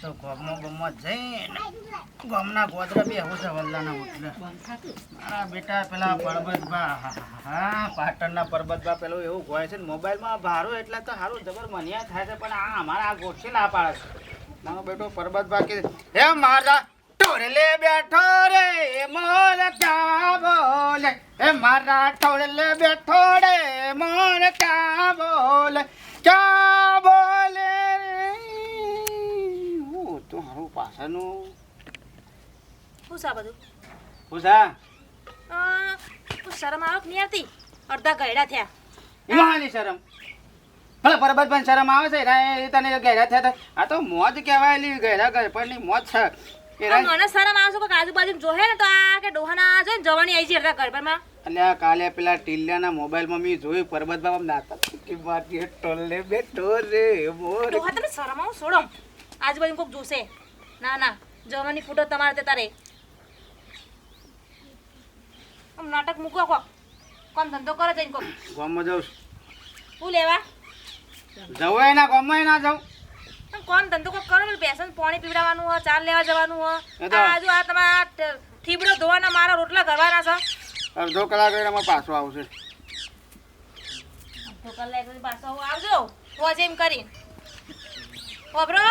તો ગોમમાં ગોમમાં જઈને ગોમના ગોદરા બે હું છે વલ્લાના ઉઠલે મારા બેટા પેલા પરબતબા હા પાટણના પરબતબા પેલો એવું ગોય છે ને, મોબાઈલમાં ભારો એટલે તો સારું જબર મનિયા થાય છે, પણ આ અમારા આ ગોઠ ગોઠી ના પાડે છે. મારો બેટો પરબતબા કે હે મારા ટોરલે બેઠો રે મોર ક્યાં બોલે હે મારા ટોરલે બેઠો રે મોર ક્યાં બોલે ક્યાં બોલે હું તો હારું પાછળનું આ બધું પૂછા તું શરમ આવક નહીં આવતી? અડધા ગયડા થયા. એમાં શરમ? ભલે પરબત પણ શરમ આવે છે એ તને ગહેરા થયા. આ તો મોજ કહેવાય લી ગહેરા મોજ છે. મને શરમ આવે છે કે આજુબાજુ જોહે ને તો આ કે ડોહાના જોઈ ને જવાની આવી છે અડધા ઘર પરમાં આ કાલે પેલા ટીલ્યાના મોબાઈલમાં મેં જોયું પરબત બાબા નાતા કે મારી ટોલે બેઠો રે મોર. તો તમે શરમ આવો છોડો. આજુબાજુ કોક જોશે. ના ના જવાની ફોટો તમારે તે તારે. આમ નાટક મૂકો કોક. કોમ ધંધો કરે જઈને કોક. ગામમાં જાઉં હું લેવા? જવું એના ગામમાં ના જાઉં. આમ કોમ ધંધો કોક કરો ને બેસન પાણી પીવડાવવાનું હોય ચાર લેવા જવાનું હોય. આજુ આ તમારા થીબડો ઠીબડો ધોવાના મારા રોટલા કરવાના છે. અડધો કલાક એમાં પાછો આવશે. અડધો કલાક પાછો આવજો. હોજ એમ કરી વાપરો?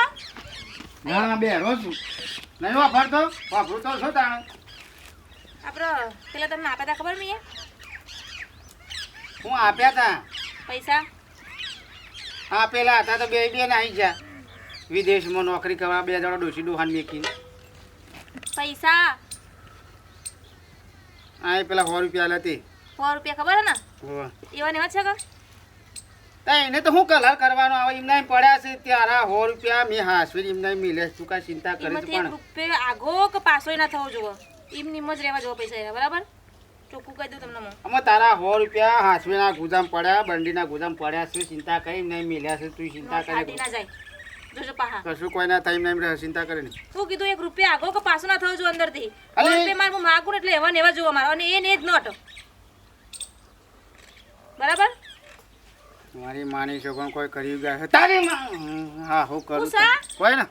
ના ના બે રોજ નહીં વાપરતો? વાપરું તો શું તાણે? આપણો પેલા તમને આપ્યા હતા ખબર મેં હું આપ્યા તા. પૈસા? હા આપેલા હતા તો બે બે આવી ગયા. વિદેશમાં નોકરી કરવા બે જણા ડોસી ડોહાન મેકીને. પૈસા? આ પેલા સો રૂપિયા લેતી સો રૂપિયા ખબર ને. એવા ને એવા છે કે? એને તો હું કલર કરવાનો આવે? એમને એમ પડ્યા છે ત્યારે સો રૂપિયા મેં હાસવી એમને એમ મિલે તું કાંઈ ચિંતા કરી પણ. રૂપિયો આગો કે પાછો ના થવો જોવો એમ નિમ જ રહેવા જોવો પૈસા એના બરાબર? ચોખ્ખું કહી દઉં તમને અમે તારા સો રૂપિયા હાસવીના ગુજામ પડ્યા બંડીના ગુજામ પડ્યા છે. ચિંતા કરી નહીં મિલ્યા છે. તું ચિંતા કરી ના જાય. જોજો પાહા. કશું કોઈ ના થાય રહે ચિંતા કરે નહીં. શું કીધું એક રૂપિયા આગો કે પાછો ના થવો જોઈએ અંદરથી. અલે! સો હું માગું ને એટલે એવા ને એવા જોવા મારે. અને એ ને જ નોટ બરાબર? મારી માની છોકરો કોઈ કર્યું ગયા તારી હા હું કરું કોઈ ના.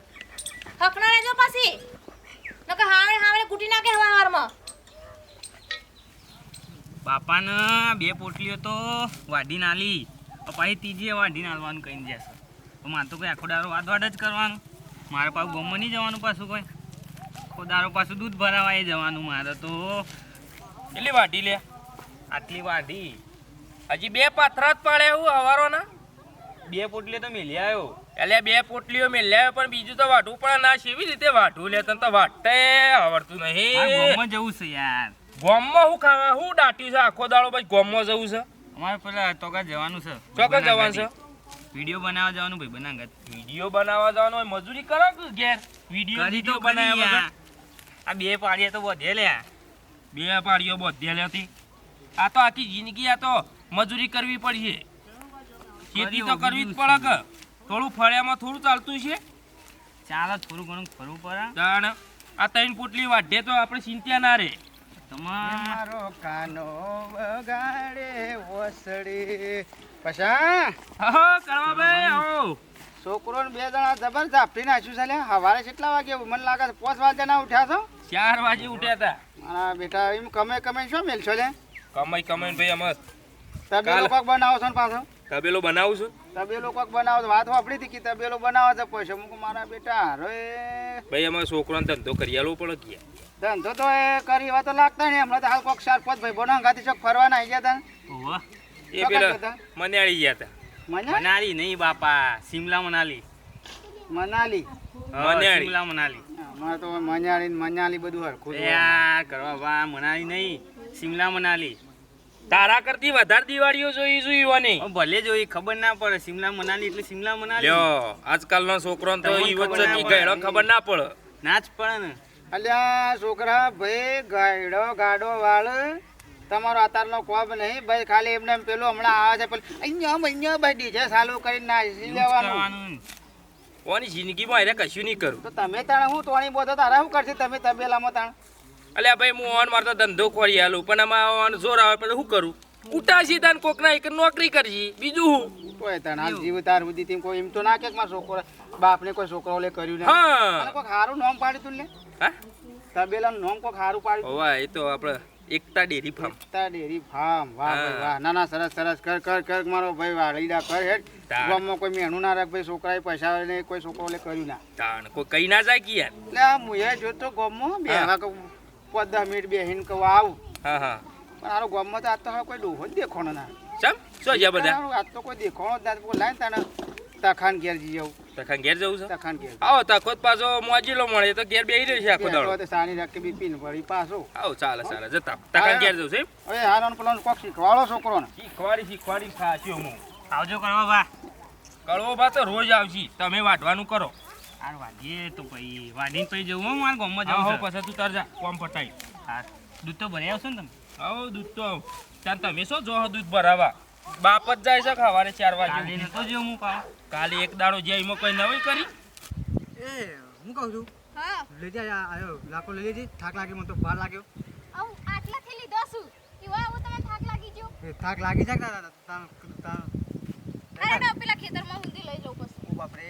હકના રહેજો પાછી. નકર હાવડે હાવડે કૂટી નાખે હવા હારમાં બાપાને બે પોટલીઓ તો વાઢી નાલી પછી ત્રીજી વાઢી નાલવાનું કહીને જશે તો મારે તો કોઈ આખો દારો વાદવાડ જ કરવાનું. મારે પાછું ગમમાં નહીં જવાનું પાછું કોઈ. આખો દારો પાછું દૂધ ભરાવાય જવાનું મારે તો. કેટલી વાઢી લે? આટલી વાઢી. હજી બે પાથરા જ પાડે હું હવારોના. બે પોટલીઓ તો મેલી આવ્યો એટલે બે પોટલીઓ મેલી આવ્યો પણ બીજું તો વાઢવું પણ ના. છે એવી રીતે વાઢવું લે? તને તો વાટે આવડતું નહીં. ગોમમાં જવું છે યાર. ગોમમાં હું ખાવા? હું દાટ્યું છે? આખો દાડો પછી ગોમમાં જવું છે? અમારે પેલા ચોકા જવાનું છે. ચોક્કસ જવાનું છે? વીડિયો બનાવવા જવાનું ભાઈ બનાગત વીડિયો બનાવવા જવાનું હોય મજૂરી કરો કે ઘેર? વીડિયો કરી તો બનાવ્યા આ બે પાડીએ તો વધે લ્યા બે પાડીઓ બધે લેતી આ તો આખી જિંદગી આ તો મજૂરી કરવી પડશે. ખેતી તો કરવી જ પડે કે. થોડું ફળિયામાં થોડું ચાલતું છે. ચાલો થોડું ઘણું ફરવું પડે. આ ત્રણ પોટલી વાઢે તો આપણે ચિંતા ના રે. તમારે મારો કાનો વગાડે ઓસડી પછા? હા કરવા ભાઈ છોકરો બે જણા જબર ઝાપટી નાખ્યું છે લે હવારે કેટલા વાગે મને લાગે છે પાંચ વાગે ના ઉઠ્યા છો. ચાર વાગે ઉઠ્યા હતા. મારા બેટા એમ કમે કમે શું મેલશો લે કમાઈ કમાઈ ભાઈ અમે તબેલો કોક બનાવો છો ને પાછો? તબેલો બનાવું છું. તબેલો કોક બનાવો છો? વાત વાપરી હતી કે તબેલો બનાવો છો? પૈસા હું મારા બેટા રે ભાઈ અમારે છોકરાને ધંધો કરી આલવો પડે કે? ધંધો તો એ કરી એવા તો લાગતા નહીં. હમણાં તો હાલ કોક ચાર પાંચ ભાઈ બોના ગાતી ચોક ફરવાના આવી ગયા હતા એ પેલા હતા? ગયા હતા મનાલી નહીં બાપા સિમલા મનાલી. મનાલી. મનાલી. સિમલા મનાલી. અમારે તો મનાલી ને મનાલી બધું હરખું. યાર કરવા બા મનાલી નહીં સિમલા મનાલી. તારા કરતી વધારે દિવાળીઓ જોઈ જોઈ હોવાની ઓ, ભલે જોઈ ખબર ના પડે. સિમલા મનાલી એટલે સિમલા મનાલી. આજકાલ આજકાલનો છોકરો તો ઈ વચ્ચે ના ખબર ના પડે. ના જ પડે ને. અલ્યા છોકરા ભાઈ ગાયડો ગાડો વાળ. તમારો અતારનો કોબ નહીં ભાઈ ખાલી એમને એમ પેલું હમણાં આવે છે પેલું અહીંયા અહીંયા ભાઈ ડીજે સાલું કરીને નાસી લેવાનું. ઓની જિંદગીમાં એને કશું નહીં કરું. તો તમે તાણે હું તોણી બોધો તારા શું કરશે? તમે તબેલામાં તાણ. અલ્યા ભાઈ હું ઓન મારતો ધંધો ખોરી આલું પણ આમાં ઓન જોર આવે પછી શું કરું? ઉઠાશી તાન કોકના એક નોકરી કરજી બીજું હું? કોઈ તને હાલ જીવ તાર સુધી તેમ કોઈ એમ તો ના કે મારો છોકરો બાપને કોઈ છોકરો લે કર્યું ને. હા. કોઈ સારું નામ પાડ્યું તું ને હા? તબેલાનું નામ કોક સારું પાડ્યું હોવા એ તો આપણે Ekta dairy farm. Ekta dairy farm. વાહ ભાઈ વાહ. ના ના સરસ સરસ. કર કર કર મારો ભાઈ વાહ લીડા કર હેડ. ગામમાં કોઈ મેણું ના રાખ ભાઈ છોકરાએ પૈસા ને કોઈ છોકરો લે કર્યું ના. તાણ. કોઈ કઈ ના જાય કે યાર? એટલે આ મુએ જોતો ગામમાં. બે હા. પાંચ દસ મિનિટ બેહીને કહું આવું. હા હા. પણ આરો ગામમાં તો આજ તો કોઈ ડોહો જ દેખોણો ના. ચમ? શું છે બધા? આજ તો કોઈ દેખોણો જ ના. લાઈન તાને તાખાન ઘેર જઈ જવું તખાન ઘેર જવું છે? તખાન ઘેર. આવો તખો જ પાછો મોજીલો મળે તો ઘેર બેહી રહ્યો છે આખો દાડો. તો સાની રાખી બી પીન ભરી પાછો. આવો ચાલે ચાલે જતા. તખાન ઘેર જવું છે એમ? હવે હારો પેલો કોક શીખવાડો છોકરોને. શીખવાડી શીખવાડી ખાશી હું આવજો કરવા બા. કળવો બા તો રોજ આવશી. તમે વાઢવાનું કરો. આર વાઢીએ તો પછી વાડીને પછી જવું હું મારા ગામમાં જાઉં જવું પછી તું તાર જા કોમ પટાઈ હા દૂધ તો ભરી આવશો ને તમે? આવો દૂધ તો. ત્યાં તમે શું જો દૂધ ભરાવા? બાપ જ જાય છે ખાવાને ચાર વાગે. તો જો હું કહું કાલે એક દાડો જે એમાં કોઈ નવી કરી. એ હું કહું છું? હા. લઈ જા આયો લાકો લઈ લેજે. થાક લાગે મને તો ભાર લાગ્યો. આવું આટલાથી લીધો છું એવા હું તમને થાક લાગી ગયો. એ થાક લાગી જાય દાદા તા- તા- અરે ના પેલા ખેતરમાં ઊંધી લઈ જાઉં પછી. ઓ બાપરે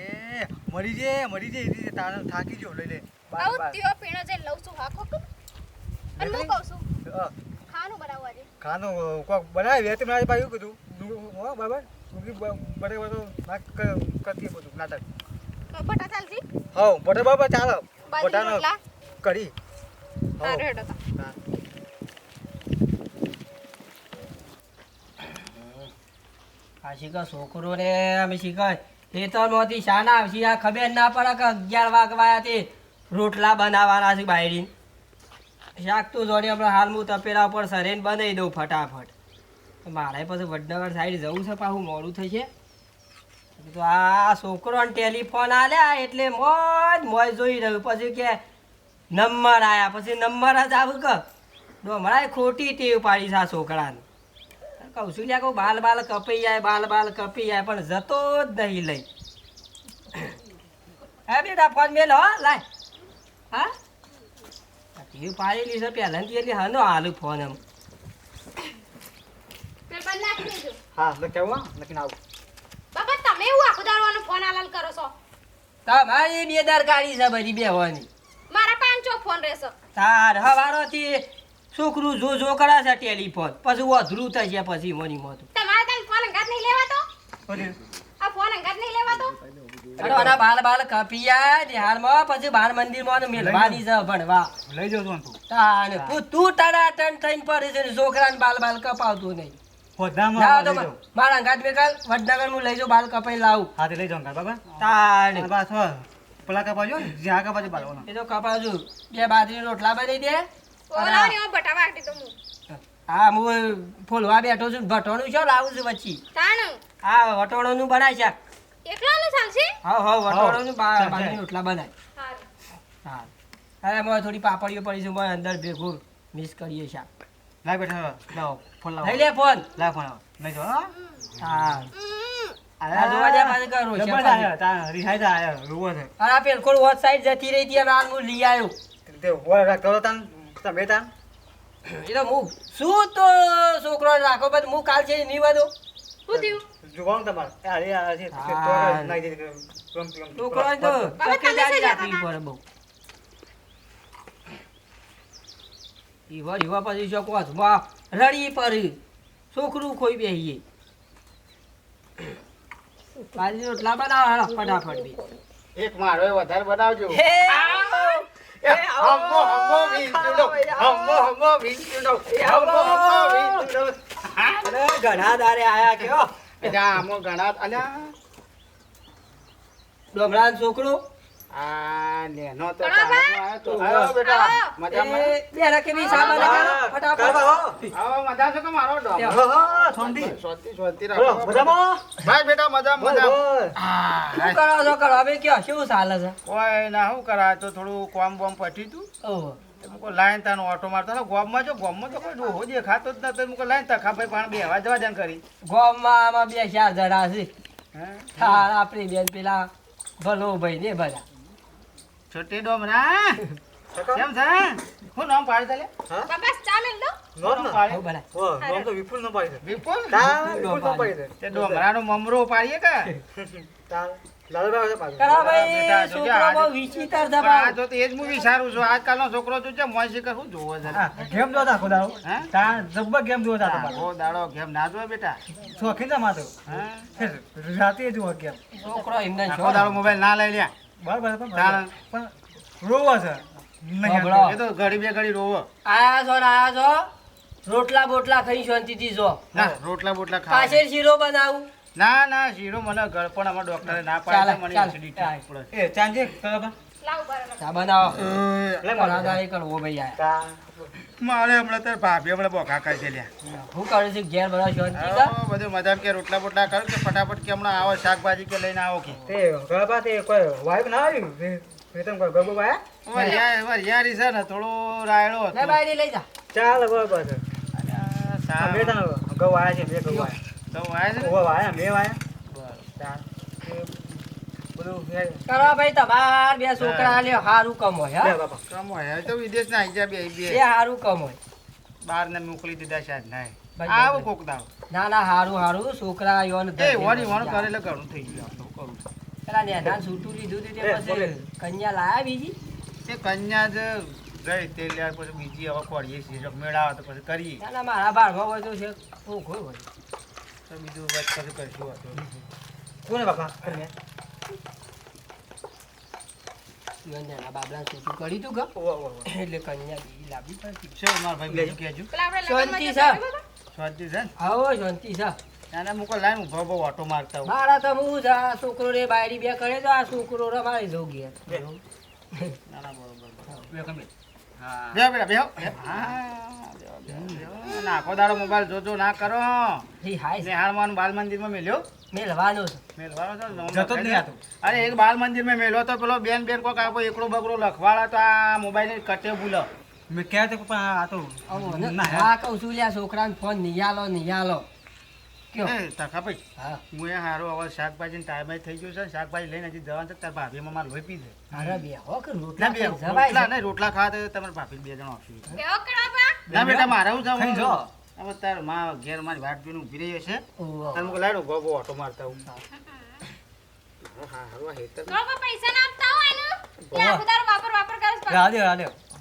મરી જે મરી જે એની તારે થાકી જો લઈ લે. બાર આવું ત્યો પીણો જે લઉં છું હાખો અને હું કહું છું ખાનું ખાવાનું બનાવવા દે. ખાનું કોક બનાવી તે મારી ભાઈ એવું કીધું હો બરાબર. ઊંઘી બ- બટે બધું કરતી બધું નાટક. તો બટા ચાલજી હવ બટે બરાબર ચાલો. બટાનો કરી હા. આ છોકરો ને અમે શીખર ખેતરમાંથી શાના આવશે. આ ખબર ના પડે કે અગિયાર વાગવાયા તે રોટલા બનાવવાના છે બાયડીન. શાક તો જોડે આપણે હાલ હું તપેલા ઉપર સરેન બનાવી દઉં ફટાફટ. મારે પછી વડનગર સાઈડ જવું છે પાછું, મોડું થશે તો આ છોકરોને ટેલિફોન આલ્યા એટલે મોજ મોજ જોઈ રહ્યું. પછી કે નંબર આયા, પછી નંબર જ આવું કે. હમણાં ખોટી ટેવ પાડી છે આ છોકરાને. કહું છું લ્યા કહું, બાલ બાલ કપી જાય, બાલ બાલ કપી જાય, પણ જતો જ નહીં લઈ. હા બેટા, ફોન મેલ હો, લાય. હા? ટેવ પાડેલી છે પહેલાંથી, એટલે હાનો હાલું ફોન એમ. પેપર નાખી દેજો. હા લખાવું લખીને આવું. બાપા તમે એવું આખો દાડવાનો ફોન આલાલ કરો છો? તમારી બેદરકારી છે બધી મારા પાંચો ફોન રહેશે. તાર હવારોથી છોકરું જો જો કરે છે ટેલિફોન પછી અધરું થશે પછી મોની મોતું. તમારે તમે ફોન અંગાત નહીં લેવાતો? આ ફોન અંગાત નહીં લેવાતો? અરે બાલ બાલ કપી જાય બિહારમાં પછી બાર મંદિરમાં ને મેલવાની છે ભણવા. લઈ તું. તાને તું તું તારા થઈને પડે છે છોકરાને બાલ બાલ કપાવતું નહીં. લઈ મારા અંગાત મેકાલ વડનગર હું લઈ જાઉં બાલ કપાઈ લાવું. હા લઈ જાઉં બાબા. અને પાછો પેલા કપાજો જ્યાં કપાજો બાલ એ તો કપાજો બે બાજરી રોટલા બનાવી દે. ઓલા ને બટા વાટી તો હું હા હું ફોલવા બેઠો છું ભટોણું છો લાવું છું વચ્ચી. તાણ? હા વટોણું બનાય છે. એકલાનું ચાલશે? હા હા વટોણું બાજરી રોટલા બનાય. હા. અરે મોય થોડી પાપડીઓ પડી છે મોય અંદર ભેગું મિસ કરીએ છે લાવ બેઠા લાવો. ફોન લાવો. લઈ લે ફોન. લાવ ફોન લાવો. લઈ જાઓ હા. હા. આ જોવા દે પાછું કરો જબરદસ્ત આયો તા રિહાઈ તા આયો રૂવો છે. અરે આ પેલકોડ વોટ સાઈડ જતી રહી હતી અને હાલ હું લઈ આવ્યો. તે હોય રાખ કરો તાન તમે તાન. એ તો હું શું તો છોકરો રાખો પછી હું કાલ છે નહીં વધુ. શું થયું? જોવાનું તમારે. અરે આ છે હા. તો તમે તકેદારી શું રાખવી પડે બહુ. ઈવા ઈવા પછી શું છો? વાહ, રડી પડી છોકરું ખોઈ બેહીએ. બાજરી રોટલા બનાવો હાલો ફટાફટ બી. એક મારો એ વધારે બનાવજો. હે! એ હમો હમો વીંચુડો હમો હમો વીંચુડો હમો હમો અરે ઘણા દારે આયા કયો એટલે આમો ઘણા અલ્યા. ડોમરાન છોકરો આ નેનો તો ઘણા બા? તારામાં આયો તો આવો બેટા. મજામાં? બે રકે બી સામાન લગાડો, ફટાફટ. આવો મજા છો કે મારો ડો શાંતિ. શાંતિ રાખો. મજામાં? ભાઈ બેટા મજા મજા શું કરો છો કરો? હવે કયો? શું ચાલે છે? કોઈ ના શું કરા? તો થોડું કોમ બોમ પટ્યું તું. ઓહો. મુકો લાઈન તાનો ઓટો મારતો હતો. ગોમમાં જો ગોમમાં તો કોઈ ડોહો દેખાતો જ નતો. મુકો લાઈન તા ખાભાઈ પણ બે હવા જવા જાન કરી ગામમાં આમાં બે ચાર જણા છે. હે? આપણી બેન પેલા ભલો ભાઈ ને બધા. છોટી ડોમરા. કેમ છે? હું નામ પાડે તાલે? બસ ચાલે લો દો. શું પાડે. વિપુલ વિપુલ? મમરો તો જ હું વિચારું છું. આજકાલનો છોકરો તું છે? ગેમ જોતા ખોદારો તા કેમ ના માતો હે? રાતે જુઓ ગેમ. છોકરો દાડો મોબાઈલ ના લઈ લ્યા. બરાબર પણ પણ રોવો છે. નહીં એ તો ઘડી બે ઘડી રોવો. આયા છો આયા છો? રોટલા બોટલા ખાઈ શાંતિથી જો. ના રોટલા બોટલા પાછળ શીરો બનાવું. ના ના શીરો મને ગળપણ અમારા ડોક્ટરે ના ચાલે, મને એસિડિટી એ ચાંદે બરાબર લાવ બરાબર ચા બનાવો. લે બરાદારી કરવો ભાઈ મારે હમણાં તાર ભાભી હમણાં બોકા કરી છે લ્યા. હું કરું છું ઘેર બધા શાંતિ છે? બધું મજા કે રોટલા બોટલા કરું કે ફટાફટ કે હમણાં આવો શાકભાજી કે લઈને આવો કે. તે ગરબા તે કોઈ વાઈફ ના આવી પ્રીતમ કોઈ ગરબો વાયા વરિયા- વરિયારી છે ને થોડો રાયડો હતો. બાયડી લઈ જા. ચાલ બરાબર છે અલ્યા, આ સા- બે ત્રણ વાયા છે બે ગૌ વાયા. તો વાય છે ને? ઓવા વાયા મેં વાયા. ચાલ. ભાઈ તમાર બે છોકરા લ્યો હારું કમ હા. તો વિદેશ ના આવી બે બે. હારું કમ બાર ને મોકલી દીધા શાયદ ના ભાઈ, કોક દાવ ના ના હારું હારું. છોકરા યોન એ વળી વણ કરે એટલે ઘણું થઈ ગયું કરું પેલા છૂટું લીધું તે પછી કન્યા લાયા બીજી? તે કન્યા જ ગઈ તે લે પછી બીજી હવે ખોડીએ છીએ. મેળાવે તો પછી કરીએ. ના ના મારા બાળમાં હોય તો છે. હું હોય તો બીજું પછી કરશું કોને બાપા કોને? નેના બાબલા છૂટું કર્યું તું. એટલે કન્યા બીજી લાવવી પડતી. શું મારા ભાઈ બીજું કહેજો પેલા આપણે શાંતિ છે. જતા છે ને? શાંતિ છે. નાના મૂકો લાઈન ઊભો ઊભો ઓટો મારતા હું મારા તો હું છે આ છોકરો રે બાયરી બે કરે તો આ છોકરો રમાડી જવું ઘેર. નાના બરોબર બરોબર. બે કમી. હા બેહો બેટા બેહો હા બેહો, બેહો, બેહો. ના, આખો દાડો મોબાઈલ જોજો ના કરો હાય. બાલ મંદિરમાં મેલ્યો. મેલવાનો મેલવાનો જતો જ નહીં અરે એક બાલ મંદિરમાં મેલ્યો તો પેલો બેન બેન કોક આપો એકડો બકડો લખવાડા તો આ મોબાઈલ કટે ભૂલો. મેં કહ્યા તો પણ આ તો ના હા. કહું છું લ્યા છોકરાને ફોન નિયાલો નિયાલો કયો એ તખા ભાઈ હા. હું એ હારો હવે શાકભાજી ટાઈમ થઈ ગયું છે શાકભાજી લઈને હજી જવાનું છે તાર ભાભીમાં મારે લોહી પી બે હો કે રોટલા બે રોટલા. નહીં રોટલા ખાવા તો તમારા ભાભી બે જણ આવશે ના બેટા મારે હું ખાઈ જો. હવે તારમાં ઘેર મારી વાટ જોઈને ઊભી રહી હશે. ઓહો. તાર મુકે લાડો ઓટો મારતા હું. હા હારું હેતર. તો પૈસા ના આપતા વાપર વાપર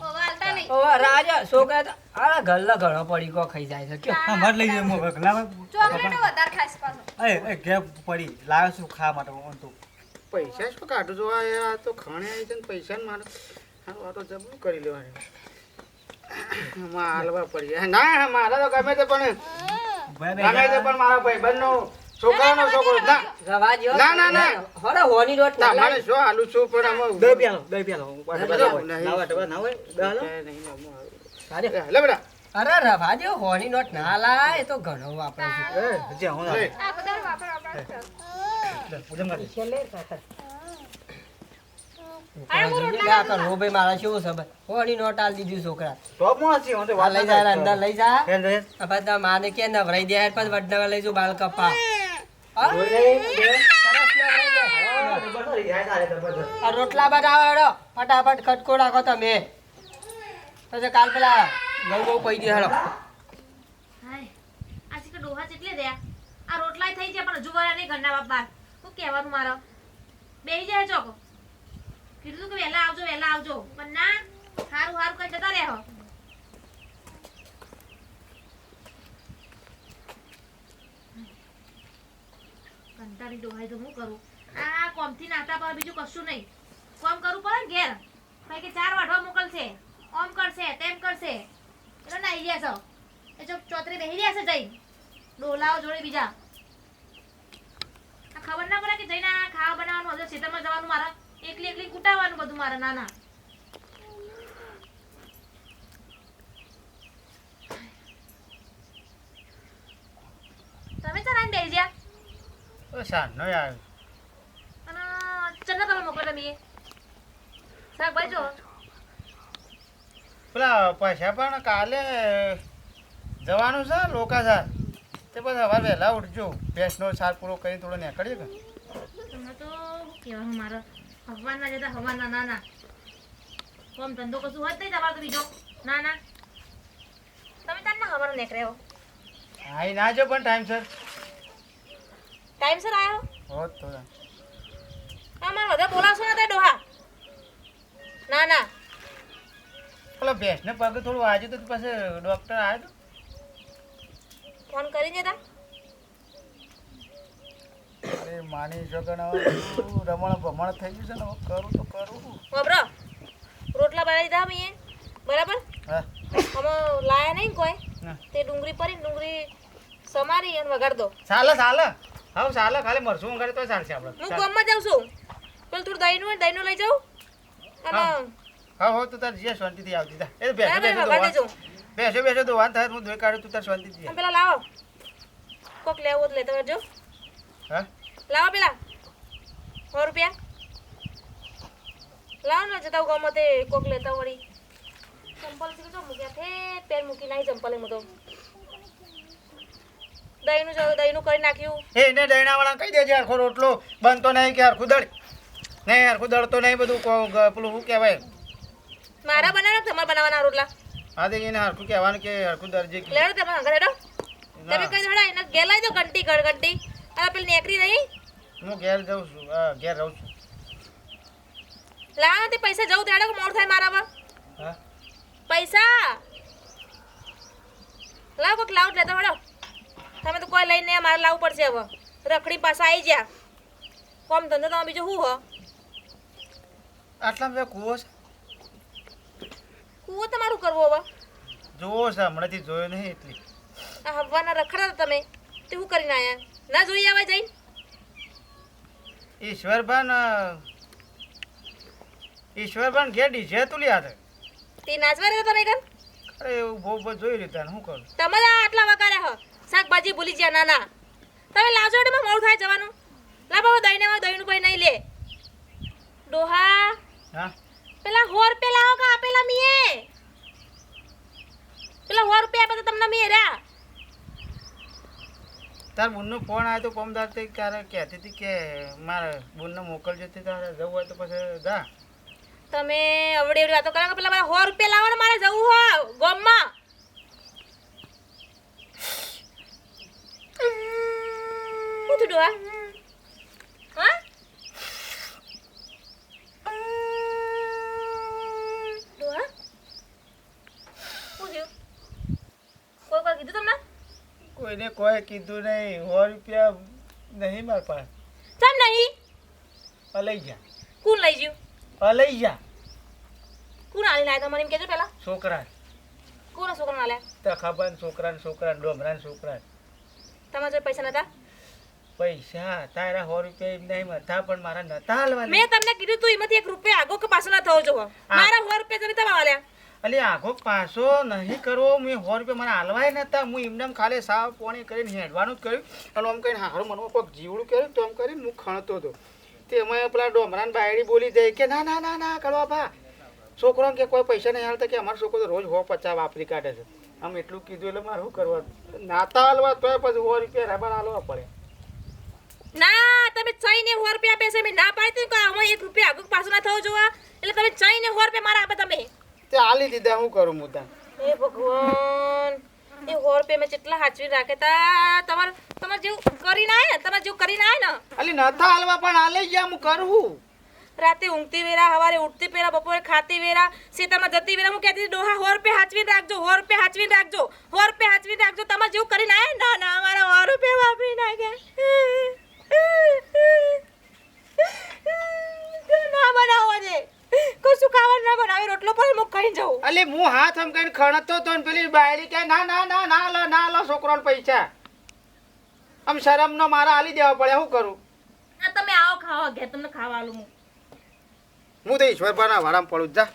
રાધે ઓવા હાલતા નહીં. ઓહો, રાજા છોકરા તો અરે ગલ્લો ઘણો પડી ગયો ખાઈ જાય છે. કયો હા મારે લઈ જાય મોબાઈલ લાવે ચોકલેટો વધારે ખાઈશ પાછો. એ એ ગેપ પડી. લાવે શું ખાવા માટે હું તો. પૈસા શું કાઢું? છો આ તો ખાણે આવી છે ને પૈસા ને મારે. આ તો જબરું કરી લેવાનું. હાલવા પડી. ના મારા તો ગમે તે પણ. ગમે તે પણ મારા ભાઈબંધનો છોકરાનો છોકરો. ના રવા દ્યો. ના, ના, ના. હોરે હોની રોટ ના ના મારે શું હાલું છું પણ આમાં દહીં પ્યાલો દહીં પ્યાલો નહીં, નહીં. ના હોય બે હાલો. એ નહીં, આમાં હારું. અરે, એ, લે બેટા. અરે રવા દ્યો, હોની નોટ ના લાય. એ તો ઘણો વાપરે છે. એ હું લે. આખો વાપર વાપર જ કરી લે મારા શું? નોટ આલ દીધું છોકરા. ટોપમાં છે હું તો આ વાત લઈ જાય અંદર લઈ જા. માને કે નવરાઈ દે પછી વડનગર લઈ જુ બાલ કપા. રોટલા બનાવો ફટાફટ ખટકો રાખો તમે. પછી કાલ પેલા ઘઉં બહુ પૈ દે હેડો. આ ડોહા જેટલે રહ્યા. આ રોટલાય થઈ ગયા, પણ હજુ વળ્યા નહીં ઘરના બાપ બાર. શું કહેવાનું મારો? બેહી જાય ચોકો. કીધું કે વહેલા આવજો વહેલા આવજો. પણ ના સારું હારું, કઈ જતા રહ્યા કંટાળી ડોહાય તો હું કરું? આ કોમથી નાતા પર બીજું કશું નહીં. કોમ કરવું પડે ઘેર. ભાઈ કે ચાર વાઢવા મોકલશે. ઓમ કરશે, તેમ કરશે. એટલે નાઈ ગયા છો. એ જો ચોતરી બેહી રહ્યા છે જઈ ડોલાઓ જોડે બીજા. ખબર ના પડે કે જઈને ખાવા બનાવવાનું, હજુ ખેતરમાં જવાનું મારે. એકલી એકલી કૂટાવાનું બધું મારે નાના તમે ચાલ આઈને બેસી ગયા સાંજનો આવ્યો અને ચન્ના તમે મોકલો તમે શાકભાજી જો પેલા પૈસા પણ કાલે જવાનું છે લોકા સાર તે પછી સવાર વહેલા ઉઠજો ભેંસનો સાર પૂરો કરીને થોડો નીકળીએ કે તમે તો કેવા મારા ના જતા ભગવાન ના ના કોમ ધંધો કશું હોય જ નહીં તમારે તો બીજો ના ના તમે તાર ના ખબર નીકળ્યા હો ના જો પણ ટાઈમ સર ટાઈમસર આવ્યો હોત આ અમારે વધારે બોલાવશો ને તે ડોહા. ના ના. પેલો ભેંસને પગે થોડું વાજ્યું તો પછી ડોક્ટર આવ્યો તો? ફોન કરી દેતા અરે માની શકે ને હવે બધું રમણ ભમણ થઈ ગયું છે ને કરું તો કરું. બબરો રોટલા બનાવી દીધા મેં બરાબર? હા. અમે લાયા નહીં કોઈ. તે ડુંગળી પરી ડુંગળી સમારી અને વગાડ દો. ચાલે ચાલે. હા ચાલે ખાલી મરશું વગાડે તો ચાલશે હું આપણે ગામમાં જાઉં છું. પેલું થોડું દહીંનું દહીંનું લઈ જાઉં? અને હા. હા હો તું તાર જે શાંતિથી આવતી તા એ બેસો બેસો બેસો બેસો દોવાન. થાય હું દોઈ કાઢું તું તાર શાંતિથી અને પેલા લાવો. કોક લેવું તો લેતા વળજો હા? લાવો પેલા. સો રૂપિયા. લાવો ને જતા ગામમાં તે કોક લેતા વળી. ચંપલ તો મૂક્યા? થે પેર મૂકી નાઈ ચંપલ એમ તો દહીંનું જો દહીંનું કરી નાખ્યું. એ એને દૈણાવાળા કહી દેજે હરખો રોટલો બનતો નહીં કે હરખું દળ. નહીં હરખું દળતો નહીં બધું પેલું શું કહેવાય? મારા બનાવવાના કે તમારે બનાવવાના રોટલા. હા તે એને હરખું કહેવાનું કે હરખું દરજે લેડો તમે હેડો. તમે કઈ દોડા એને ઘેર લાવી દો ઘંટી ઘર ઘંટી. આ પેલી નેકરી રહી. હું ઘેર જાઉં છું ઘેર રહું છું. લાવો તે પૈસા જવું તેડો મોડ થાય મારામાં હા. પૈસા. લાવ કોક લાવ લેતો હેડો. લઈને મારે લાવવું પડશે હવે. રખડી પાસે આવી ગયા કોમ ધંધો તમે બીજું શું હો? આટલા બધા કૂવો છે. કુવો તમારું કરવો હવે? જોવો છે હમણાંથી જોયો નહીં એટલી. આ હવાના રખડા તમે. તે શું કરીને આયા? ના જોઈ આવે જઈને? ઈશ્વરભાન ઈશ્વરભાન ઘેર ડીજે તું લ્યા હતા તે નાચવા રહ્યો તમે કર અરે એવું બહુ બધું જોઈ લીધા શું કરું? તમે આટલા વગાડ્યા હો. ભૂલી ગયા ના ના તમે લાવજો એટલે મોડું થાય જવાનું. લા બાબા દહીંને માં દહીંનું ભાઈ નહીં લે. ડોહા. હા? પેલા સો રૂપિયા લાવો કે આપેલા મીએ? પેલા સો રૂપિયા આપે તમને મીએ રહ્યા. તાર બુનનો ફોન આવ્યો તો પમદાર તે ક્યારે કહેતી હતી કે મારે બુનને મોકલજો તે તારે જવું હોય તો પછી જા. તમે અવડી એવડી વાતો કરો કે પેલા મારા સો રૂપિયા લાવો ને મારે જવું હો ગોમમાં. શું થયું ડોહા હા ડોહા શું થયું કોઈ કોઈ કીધું તમને કોઈને કોઈ કીધું નહીં. સો રૂપિયા નહીં માર પાસે. કેમ નહીં? અલઈ લઈ જા કોણ લઈ ગયું? અલઈ લઈ જા કોણ આલી લાયા તમારે એમ કહેજો પેલા છોકરા. કોના છોકરા આલ્યા? તો ખબર છોકરા છોકરા ડોમરા ને છોકરા તમારા જોડે પૈસા નતા? પૈસા તારા સો રૂપિયા એમ નહીં હતા પણ મારા નતા હાલવા મેં તમને કીધું તું એમાંથી એક રૂપિયા આગો કે પાછો ના થવો જોવો. મારા સો રૂપિયા તમે તમે હાલ્યા અલી આખો પાછો નહીં કરવો મેં સો રૂપિયા મને હાલવાય નતા હું એમને એમ ખાલી સાવ પોણી કરીને હેડવાનું જ કર્યું. અને આમ કહીને હારું મનમાં કોઈક જીવડું કર્યું તો આમ કરીને હું ખણતો હતો. તેમાં પેલા ડોમરાન બાયડી બોલી જાય કે ના ના ના ના કરવા ભા છોકરો કે કોઈ પૈસા નહીં હાલતા કે અમારો છોકરો રોજ હો પચાસ વાપરી કાઢે છે. આમ એટલું કીધું એટલે મારે શું કરવાનું? નાતા હાલવા તો પછી સો રૂપિયા રબર હાલવા પડે. ના તમે ચઈને સો રૂપિયા આપે છે મેં ના પાડી હતી કે આમાં એક રૂપિયા આગળ પાછો ના થવો જોવા. એટલે તમે ચાઈને સો રૂપિયા મારા આપે તમે. તે હાલી દીધા હું કરું હું ત્યાં હે ભગવાન એ સો રૂપિયા મેં કેટલા હાચવી રાખે તા તમારે તમારે જેવું કરીને ના ને તમારે જેવું કરીને આય ને. અલી નથા હાલવા પણ આલે ગયા હું કરું રાતે ઊંઘતી વેરા સવારે ઉઠતી પેરા બપોરે ખાતી વેરા સીતામાં જતી વેરા હું કહેતી ડોહા હોર રૂપિયા હાચવીને રાખજો હોર રૂપિયા હાચવીને રાખજો હોર રૂપિયા હાચવીને રાખજો તમારે જેવું કરીને આવે ના. ના મારા હોર રૂપિયા વાપરી નાખ્યા ના બનાવો દે. કશું ખાવાનું ના બનાવે રોટલો પણ હું ખાઈ જાઉં. અલે હું હાથ આમ કરીને ખણતો તો ને પેલી બાયરી કે ના ના ના ના લો ના લો છોકરાને પૈસા. આમ શરમનો મારા હાલી દેવા પડે શું કરું? આ તમે આવો ખાવા ઘેર તમને ખાવાનું હું. હું તો ઈશ્વરભાના વાળામાં પડું જ જા.